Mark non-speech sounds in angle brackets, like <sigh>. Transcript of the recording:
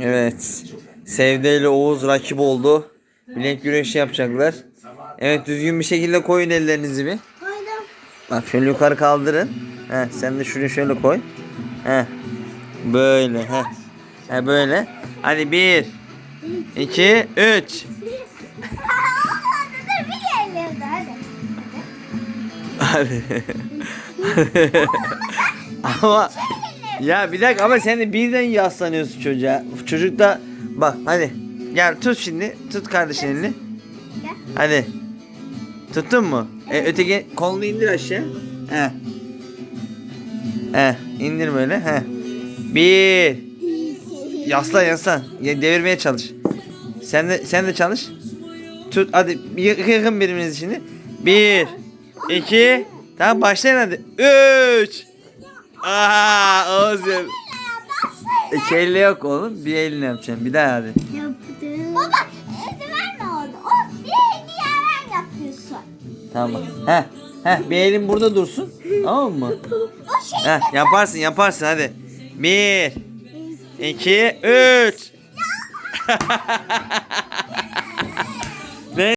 Evet. Sevde ile Oğuz rakip oldu. Bilek güreşi yapacaklar. Evet düzgün bir şekilde koyun ellerinizi bir. Koydum. Bak şöyle yukarı kaldırın. Heh, sen de şunu şöyle koy. Heh. Böyle. Heh. Heh, böyle. Hadi bir, iki, üç. Dur bir yerlerde hadi. Hadi. <laughs> ama ya bir dakika ama sen de birden yaslanıyorsun çocuğa. Çocuk da bak hadi. Gel tut şimdi. Tut kardeşin elini. Gel. Hadi. Tuttun mu? E, öteki kolunu indir aşağı. He. He, indir böyle. He. Bir. Yaslan yaslan. Ya, devirmeye çalış. Sen de sen de çalış. Tut hadi yakın yakın birbirinizi şimdi. Bir. iki. Tamam başlayın hadi. Üç. Aa, Oğuz ya. E, kelle yok oğlum. Bir elini yapacaksın. Bir daha hadi. Yaptım. Baba eldiven mi oldu? O bir elini yaran yapıyorsun. Tamam. Heh. Heh bir elin burada dursun. Tamam mı? O şey Heh yaparsın yaparsın hadi. Bir. iki, üç. <laughs>